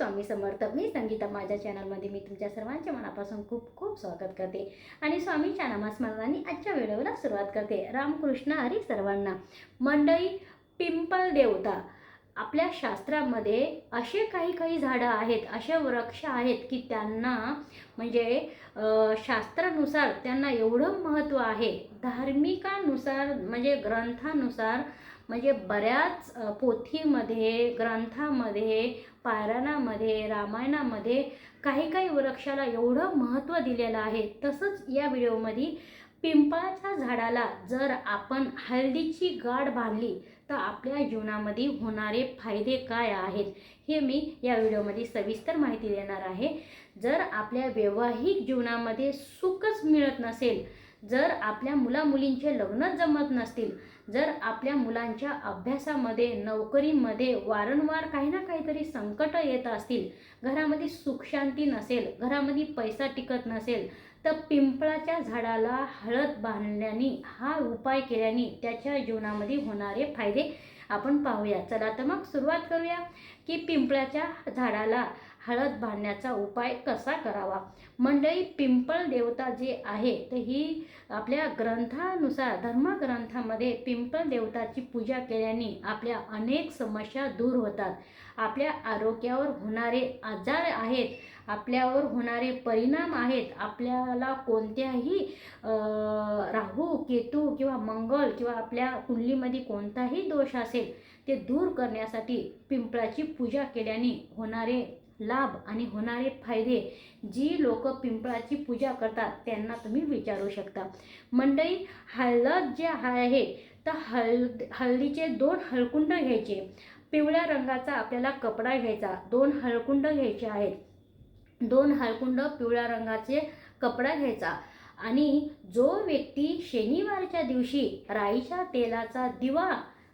स्वामी समर्थ मी संगीता माझ्या चॅनलमध्ये मी तुमच्या सर्वांच्या मनापासून खूप खूप स्वागत करते. आणि स्वामीच्या नामस्मरणाने आजच्या व्हिडिओला सुरुवात करते. रामकृष्ण हरी सर्वांना. मंडई पिंपल देवता आपल्या शास्त्रामध्ये असे काही काही झाडं आहेत असे वृक्ष आहेत की त्यांना म्हणजे शास्त्रानुसार त्यांना एवढं महत्त्व आहे. धार्मिकानुसार म्हणजे ग्रंथानुसार म्हणजे बऱ्याच पोथीमध्ये ग्रंथामध्ये पारायणामध्ये रामायणामध्ये काही काही वृक्षाला एवढं महत्त्व दिलेलं आहे. तसंच या व्हिडिओमध्ये पिंपळाच्या झाडाला जर आपण हळदीची गाठ बांधली तर आपल्या जीवनामध्ये होणारे फायदे काय आहेत हे मी या व्हिडिओमध्ये सविस्तर माहिती देणार आहे. जर आपल्या वैवाहिक जीवनामध्ये सुखच मिळत नसेल जर आपल्या मुलामुलींचे लग्नच जमत नसतील जर आपल्या मुलांच्या अभ्यासामध्ये नोकरीमध्ये वारंवार काही ना काहीतरी संकट येत असतील घरामध्ये सुखशांती नसेल घरामध्ये पैसा टिकत नसेल तर पिंपळाच्या झाडाला हळद बांधल्याने हा उपाय केल्याने त्याच्या जीवनामध्ये होणारे फायदे आपण पाहूया. चला तर मग सुरुवात करूया की पिंपळाच्या झाडाला हळद बांधण्याचा उपाय कसा करावा? मंडळी पिंपळ देवता जे आहे तर ही आपल्या ग्रंथानुसार धर्मग्रंथामध्ये पिंपळ देवताची पूजा केल्याने आपल्या अनेक समस्या दूर होतात. आपल्या आरोग्यावर होणारे आजार आहेत आपल्यावर होणारे परिणाम आहेत आपल्याला कोणत्याही राहू केतू किंवा मंगळ किंवा आपल्या कुंडलीमध्ये कोणताही दोष असेल ते दूर करण्यासाठी पिंपळाची पूजा केल्याने होणारे लाभ आणि होणारे फायदे जी लोक पिंपळाची पूजा करतात त्यांना तुम्ही विचारू शकता. मंडळी हळद जे आहे तर हळद हळदीचे दोन हळकुंड घ्यायचे. पिवळ्या रंगाचा आपल्याला कपडा घ्यायचा दोन हळकुंड घ्यायचे आहेत. दोन हळकुंड पिवळ्या रंगाचे कपडा घ्यायचा. आणि जो व्यक्ती शनिवारच्या दिवशी राईच्या तेलाचा दिवा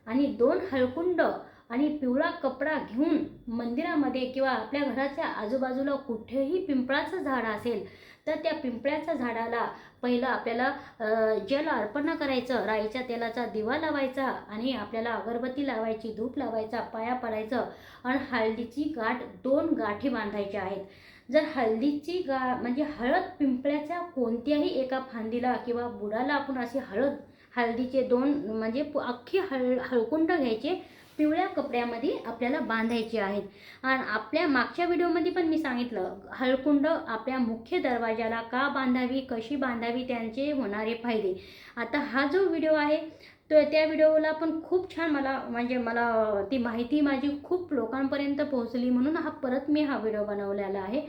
आणि दोन हळकुंड आणि पिवळा कपडा घेऊन मंदिरामध्ये किंवा आपल्या घराच्या आजूबाजूला कुठेही पिंपळाचं झाड असेल तर त्या पिंपळाच्या झाडाला पहिलं आपल्याला जल अर्पण करायचं राईच्या तेलाचा दिवा लावायचा आणि आपल्याला अगरबत्ती लावायची धूप लावायचा पाया पडायचं आणि हळदीची गाठ दोन गाठी बांधायच्या आहेत. जर हळदीची गा म्हणजे हळद पिंपळाच्या कोणत्याही एका फांदीला किंवा बुडाला आपण अशी हळद हळदीचे दोन म्हणजे अख्खी हळ हळकुंड घ्यायचे पिवळ्या कपड्यामध्ये आपल्याला बांधायचे आहेत. आणि आपल्या मागच्या व्हिडिओमध्ये पण मी सांगितलं हळकुंड आपल्या मुख्य दरवाजाला का बांधावी कशी बांधावी त्यांचे होणारे फायदे. आता हा जो व्हिडिओ आहे तो त्या व्हिडिओला पण खूप छान मला म्हणजे मला ती माहिती माझी खूप लोकांपर्यंत पोहोचली म्हणून हा परत मी हा व्हिडिओ बनवलेला आहे.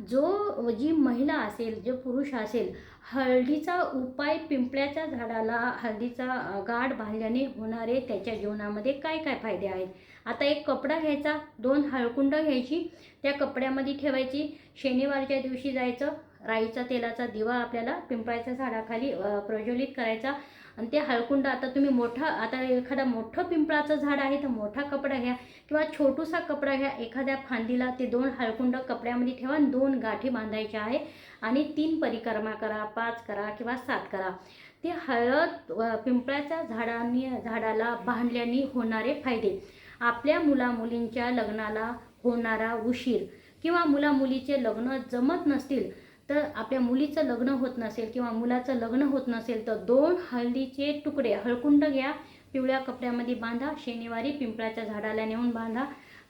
जो जी महिला असेल जो पुरुष असेल हळदीचा उपाय पिंपळ्याच्या झाडाला हळदीचा गाठ बांधल्याने होणारे त्याच्या जीवनामध्ये काय काय फायदे आहेत? आता एक कपडा घ्यायचा दोन हळकुंड घ्यायची त्या कपड्यामध्ये ठेवायची. शनिवारच्या दिवशी जायचं राईचा तेलाचा दिवा आपल्याला पिंपळाच्या झाडाखाली प्रज्वलित करायचा. आणि ते हळकुंड आता तुम्ही मोठा आता एखादा मोठं पिंपळाचं झाड आहे तर मोठा कपडा घ्या. किंवा छोटूसा कपडा घ्या. एखाद्या फांदीला ते दोन हळकुंड कपड्यामध्ये ठेवा दोन गाठी बांधायच्या आहे. आणि तीन परिक्रमा करा पाच करा किंवा सात करा. ते हळद पिंपळाच्या झाडांनी झाडाला बांधल्याने होणारे फायदे. आपल्या मुलामुलींच्या लग्नाला होणारा उशीर किंवा मुलामुलीचे लग्न जमत नसतील तर आपल्या मुलीचं लग्न होत नसेल किंवा मुलाचं लग्न होत नसेल तर दोन हळदीचे तुकडे हळकुंड घ्या पिवळ्या कपड्यामध्ये बांधा शनिवारी पिंपळाच्या झाडाला नेऊन बांधा.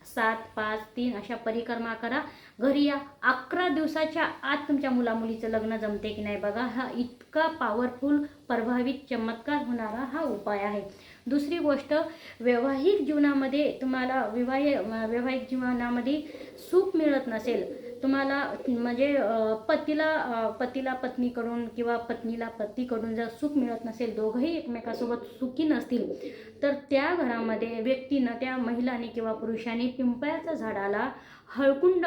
सात पाच तीन अशा परिक्रमा करा. घरी या. अकरा दिवसाच्या आत तुमच्या मुलामुलीचं लग्न जमते की नाही बघा. हा इतका पॉवरफुल प्रभावित चमत्कार होणारा हा उपाय आहे. दुसरी गोष्ट वैवाहिक जीवनामध्ये तुम्हाला विवाह वैवाहिक जीवनामध्ये सुख मिळत नसेल तुम्हाला म्हणजे पतीला पतीला पत्नीकडून किंवा पत्नीला पतीकडून जर सुख मिळत नसेल दोघंही एकमेकासोबत सुखी नसतील तर त्या घरामध्ये व्यक्तीनं त्या महिलाने किंवा पुरुषाने पिंपळाच्या झाडाला हळकुंड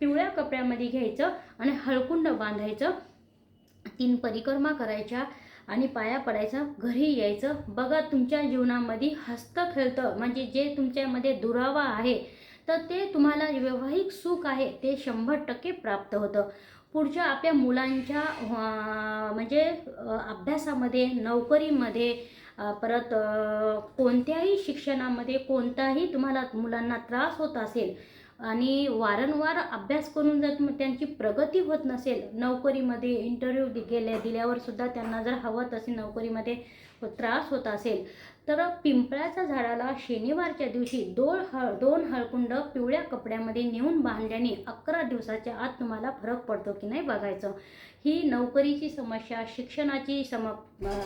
पिवळ्या कपड्यामध्ये घ्यायचं आणि हळकुंड बांधायचं. तीन परिक्रमा करायच्या आणि पाया पडायचा घरी यायचं. बघा तुमच्या जीवनामध्ये हस्त खेळतं म्हणजे जे तुमच्यामध्ये दुरावा आहे तर ते तुम्हाला वैवाहिक सुख आहे ते शंभर टक्के प्राप्त होतं. पुढच्या आपल्या मुलांच्या म्हणजे अभ्यासामध्ये नोकरीमध्ये परत कोणत्याही शिक्षणामध्ये कोणताही तुम्हाला मुलांना त्रास होत असेल आणि वारंवार अभ्यास करून जर त्यांची प्रगती होत नसेल नोकरीमध्ये इंटरव्ह्यू दि गेले दिल्यावर सुद्धा त्यांना जर हवं तसे नोकरीमध्ये त्रास होत असेल तर पिंपळाच्या झाडाला शनिवारच्या दिवशी दोन हळ दोन हळकुंड पिवळ्या कपड्यामध्ये नेऊन बांधल्याने अकरा दिवसाच्या आत तुम्हाला फरक पडतो की नाही बघायचं. ही नोकरीची समस्या शिक्षणाची सम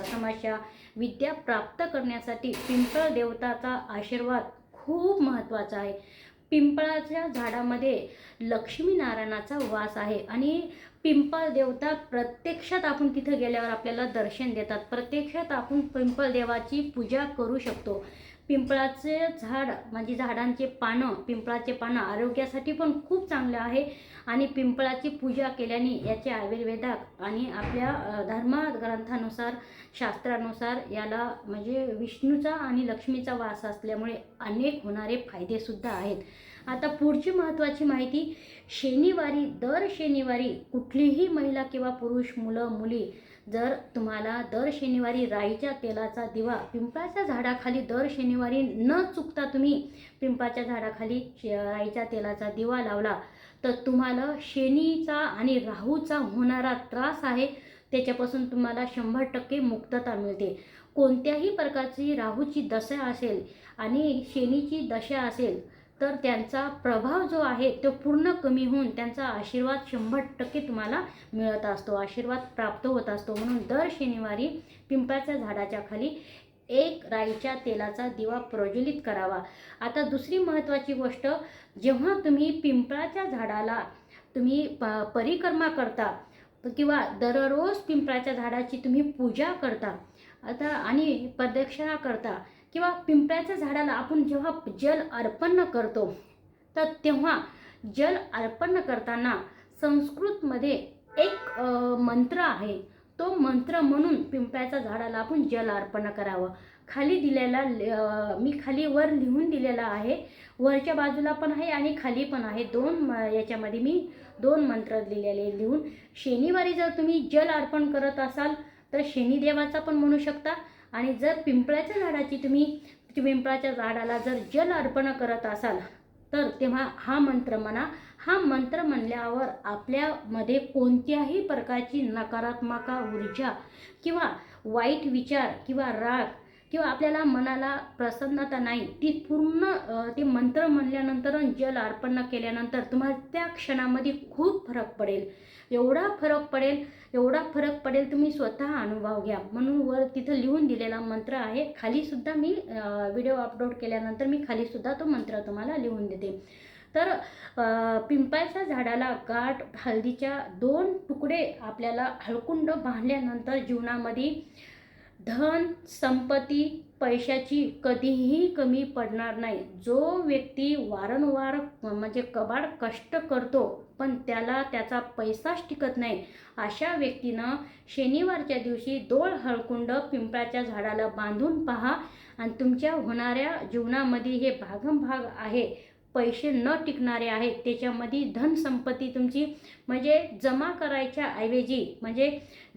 समस्या विद्या प्राप्त करण्यासाठी पिंपळ देवताचा आशीर्वाद खूप महत्त्वाचा आहे. पिंपळाच्या झाडामध्ये लक्ष्मीनारायणाचा वास आहे आणि पिंपळ देवता प्रत्यक्षात आपण तिथं गेल्यावर आपल्याला दर्शन देतात. प्रत्यक्षात आपण पिंपळ देवाची पूजा करू शकतो. पिंपळाचे झाड म्हणजे झाडांचे पानं पिंपळाचे पानं आरोग्यासाठी पण खूप चांगलं आहे. आणि पिंपळाची पूजा केल्याने याचे आयुर्वेदात आणि आपल्या धर्म ग्रंथानुसार शास्त्रानुसार याला म्हणजे विष्णूचा आणि लक्ष्मीचा वास असल्यामुळे अनेक होणारे फायदेसुद्धा आहेत. आता पुढची महत्त्वाची माहिती शनिवारी दर शनिवारी कुठलीही महिला किंवा पुरुष मुलं मुली जर तुम्हाला दर शनिवारी राईच्या तेलाचा दिवा पिंपळाच्या झाडाखाली दर शनिवारी न चुकता तुम्ही पिंपळाच्या झाडाखाली श- राईच्या तेलाचा दिवा लावला तर तुम्हाला शनीचा आणि राहूचा होणारा त्रास आहे. त्याच्यापासून तुम्हाला शंभर टक्के मुक्तता मिळते. कोणत्याही प्रकारची राहूची दशा असेल आणि शनीची दशा असेल तर त्यांचा प्रभाव जो आहे तो पूर्ण कमी होऊन त्यांचा आशीर्वाद शंभर टक्के तुम्हाला मिळत असतो. आशीर्वाद प्राप्त होत असतो. म्हणून दर शनिवारी पिंपळाच्या झाडाच्या खाली एक राईच्या तेलाचा दिवा प्रज्वलित करावा. आता दुसरी महत्त्वाची गोष्ट जेव्हा तुम्ही पिंपळाच्या झाडाला तुम्ही प परिक्रमा करता किंवा दररोज पिंपळाच्या झाडाची तुम्ही पूजा करता आता आणि प्रदक्षिणा करता किंवा पिंपळाच्या झाडाला आपण जेव्हा जल अर्पण करतो तर तेव्हा जल अर्पण करताना संस्कृतमध्ये एक मंत्र आहे. तो मंत्र म्हणून पिंपळाच्या झाडाला आपण जल अर्पण करावं. खाली दिलेला मी खाली वर लिहून दिलेला आहे. वरच्या बाजूला पण आहे आणि खाली पण आहे. दोन म- याच्यामध्ये मी दोन मंत्र लिहिलेले लिहून शनिवारी जर तुम्ही जल अर्पण करत असाल तर शनिदेवाचा पण म्हणू शकता. आणि जर पिंपळाच्या झाडाची तुम्ही पिंपळाच्या झाडाला जर जल अर्पण करत असाल तर तेव्हा हा मंत्र म्हणा हा मंत्र म्हणल्यावर आपल्यामध्ये कोणत्याही प्रकारची नकारात्मक ऊर्जा किंवा वाईट विचार किंवा राग किंवा आपल्याला मनाला प्रसन्नता नाही ती पूर्ण ते मंत्र म्हणल्यानंतर आणि जल अर्पण केल्यानंतर तुम्हाला त्या क्षणामध्ये खूप फरक पडेल. एवढा फरक पडेल एवढा फरक पडेल तुम्ही स्वतः अनुभव घ्या. म्हणून वर तिथं लिहून दिलेला मंत्र आहे. खालीसुद्धा मी व्हिडिओ अपलोड केल्यानंतर मी खालीसुद्धा तो मंत्र तुम्हाला लिहून देते. तर पिंपळाच्या झाडाला गाठ हळदीच्या दोन तुकडे आपल्याला हळकुंड बांधल्यानंतर जीवनामध्ये धन संपत्ती पैशाची कधीही कमी पडणार नाही. जो व्यक्ती वारंवार म्हणजे कबाड कष्ट करतो पण त्याला त्याचा पैसाच टिकत नाही. अशा व्यक्तीनं शनिवारच्या दिवशी दोळ हळकुंड पिंपळाच्या झाडाला बांधून पहा आणि तुमच्या होणाऱ्या जीवनामध्ये हे भागमभाग आहे. पैसे न टिकणारे आहेत त्याच्यामध्ये धनसंपत्ती तुमची म्हणजे जमा करायच्या ऐवजी म्हणजे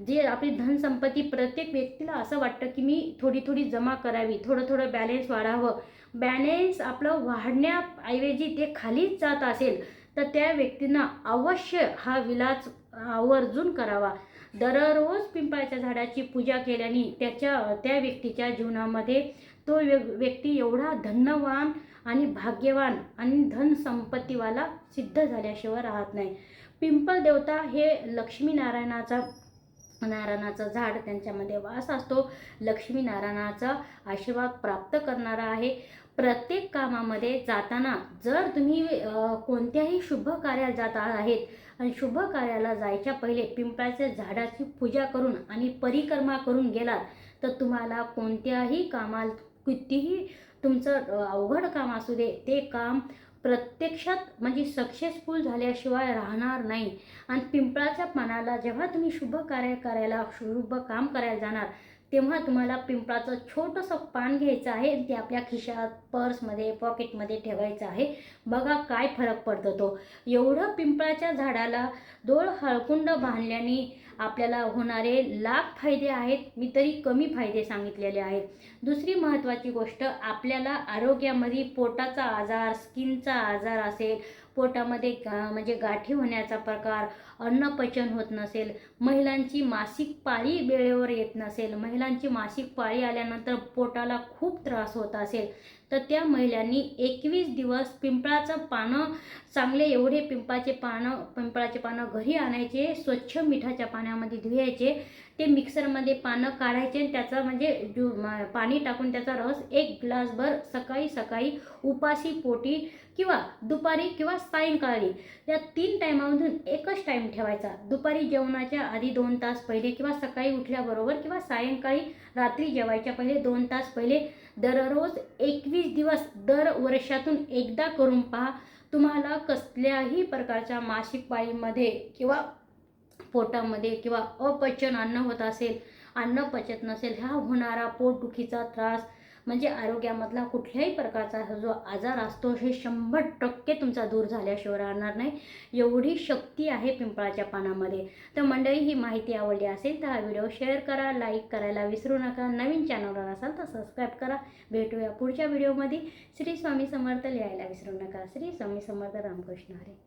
जे आपली धनसंपत्ती प्रत्येक व्यक्तीला असं वाटतं की मी थोडी थोडी जमा करावी थोडं थोडं बॅलेन्स वाढावं. बॅलेन्स आपलं वाढण्याऐवजी ते खालीच जात असेल तर त्या व्यक्तींना अवश्य हा विलास आवर्जून करावा. दररोज पिंपळाच्या झाडाची पूजा केल्याने त्याच्या त्या व्यक्तीच्या जीवनामध्ये तो व्य व्यक्ती एवढा धन्यवान आणि भाग्यवान आणि धनसंपत्तीवाला सिद्ध झाल्याशिवाय राहत नाही. पिंपळ देवता हे लक्ष्मीनारायणाचा नारायणाचं झाड त्यांच्यामध्ये वास असतो. लक्ष्मीनारायणाचा आशीर्वाद प्राप्त करणारा आहे. प्रत्येक कामामध्ये जाताना जर तुम्ही कोणत्याही शुभ कार्यात जात आहेत आणि शुभ कार्याला जायच्या पहिले पिंपळाच्या झाडाची पूजा करून आणि परिक्रमा करून गेलात तर तुम्हाला कोणत्याही कामाला कितीही तुमचं अवघड काम असू दे ते काम प्रत्यक्षात म्हणजे सक्सेसफुल झाल्याशिवाय राहणार नाही. आणि पिंपळाच्या पानाला जेव्हा तुम्ही शुभ कार्य करायला शुभ काम करायला जाणार तेव्हा तुम्हाला पिंपळाचं छोटंसं पान घ्यायचं आहे ते आपल्या खिशात पर्समध्ये पॉकेटमध्ये ठेवायचं आहे. बघा काय फरक पडतो तो. एवढं पिंपळाच्या झाडाला दोळ हळकुंड बांधल्याने आपल्याला होणारे लाख फायदे आहेत. मी तरी कमी फायदे सांगितलेले आहेत. दुसरी महत्त्वाची गोष्ट आपल्याला आरोग्यामध्ये पोटाचा आजार स्किनचा आजार असेल पोटामध्ये गा म्हणजे गाठी होण्याचा प्रकार अन्नपचन होत नसेल महिलांची मासिक पाळी वेळेवर येत नसेल महिलांची मासिक पाळी आल्यानंतर पोटाला खूप त्रास होत असेल तर त्या महिलांनी एकवीस दिवस पिंपळाचं पानं चांगले एवढे पिंपळाचे पानं पिंपळाचे पानं घरी आणायचे स्वच्छ मिठाच्या पाण्यामध्ये धुवायचे ते मिक्सरमध्ये पानं काढायचे आणि त्याचा म्हणजे जु पाणी टाकून त्याचा रस एक ग्लासभर सकाळी सकाळी उपाशी पोटी किंवा दुपारी किंवा सायंकाळी या तीन टायमामधून एकच टाईम ठेवायचा. दुपारी जेवणाच्या आधी दोन तास पहिले किंवा सकाळी उठल्याबरोबर किंवा सायंकाळी रात्री जेवायच्या पहिले दोन तास पहिले दररोज एकवीस दिवस दर वर्षातून एकदा करून पहा. तुम्हाला कसल्याही प्रकारच्या मासिक पाळीमध्ये किंवा पोटामध्ये किंवा अपचन अन्न होत असेल अन्न पचत नसेल ह्या होणारा पोटदुखीचा त्रास म्हणजे आरोग्यामधला कुठल्याही प्रकारचा जो आजार असतो हे शंभर टक्के तुमचा दूर झाल्याशिवाय राहणार नाही. एवढी शक्ती आहे पिंपळाच्या पानामध्ये. तर मंडळी ही माहिती आवडली असेल तर हा व्हिडिओ शेअर करा लाईक करायला विसरू नका. नवीन चॅनलवर असाल तर सबस्क्राईब करा. भेटूया पुढच्या व्हिडिओमध्ये. श्री स्वामी समर्थ लिहायला विसरू नका. श्री स्वामी समर्थ रामकृष्ण हरे.